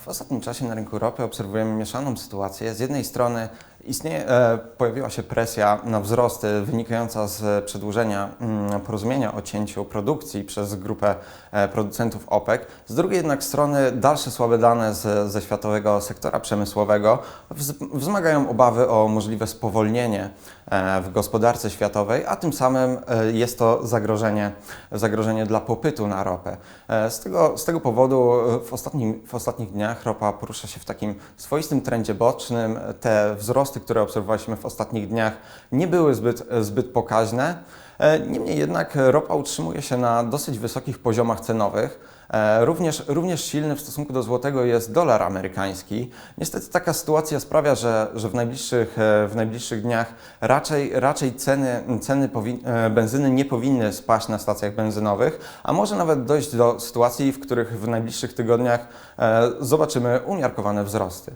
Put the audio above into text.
W ostatnim czasie na rynku ropy obserwujemy mieszaną sytuację. Z jednej strony istnieje, e, pojawiła się presja na wzrosty wynikająca z przedłużenia mm, porozumienia o cięciu produkcji przez grupę e, producentów OPEC. Z drugiej jednak strony dalsze słabe dane z, ze światowego sektora przemysłowego wz, wzmagają obawy o możliwe spowolnienie e, w gospodarce światowej, a tym samym jest to zagrożenie, zagrożenie dla popytu na ropę. Z tego, z tego powodu w, ostatnim, w ostatnich dniach ropa porusza się w takim swoistym trendzie bocznym. Te wzrosty, które obserwowaliśmy w ostatnich dniach, nie były zbyt, zbyt pokaźne. E, Niemniej jednak ropa utrzymuje się na dosyć wysokich poziomach cenowych. E, Również, również silny w stosunku do złotego jest dolar amerykański. Niestety taka sytuacja sprawia, że, że w, najbliższych, e, w najbliższych dniach raczej, raczej ceny, ceny benzyny nie powinny spaść na stacjach benzynowych, a może nawet dojść do sytuacji, w których w najbliższych tygodniach zobaczymy umiarkowane wzrosty.